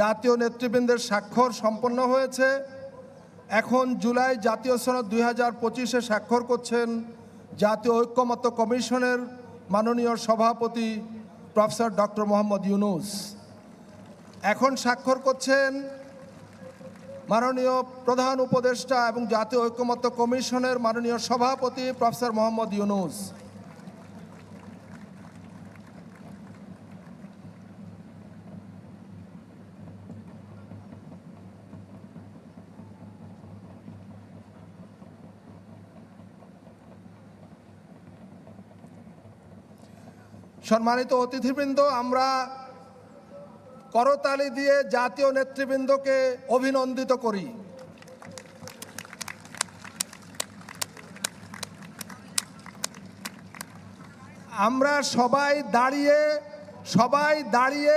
জাতীয় নেতৃবৃন্দের স্বাক্ষর সম্পন্ন হয়েছে। এখন জুলাই জাতীয় সনদ দুই হাজার পঁচিশে স্বাক্ষর করছেন জাতীয় ঐক্যমত্য কমিশনের মাননীয় সভাপতি প্রফেসর ডক্টর মোহাম্মদ ইউনুস। এখন স্বাক্ষর করছেন মাননীয় প্রধান উপদেষ্টা এবং জাতীয় ঐক্যমত্য কমিশনের মাননীয় সভাপতি প্রফেসর মোহাম্মদ ইউনুস। সম্মানিত অতিথিবৃন্দ আমরা করতালি দিয়ে জাতীয় নেতৃবৃন্দকে অভিনন্দিত করি। আমরা সবাই দাঁড়িয়ে সবাই দাঁড়িয়ে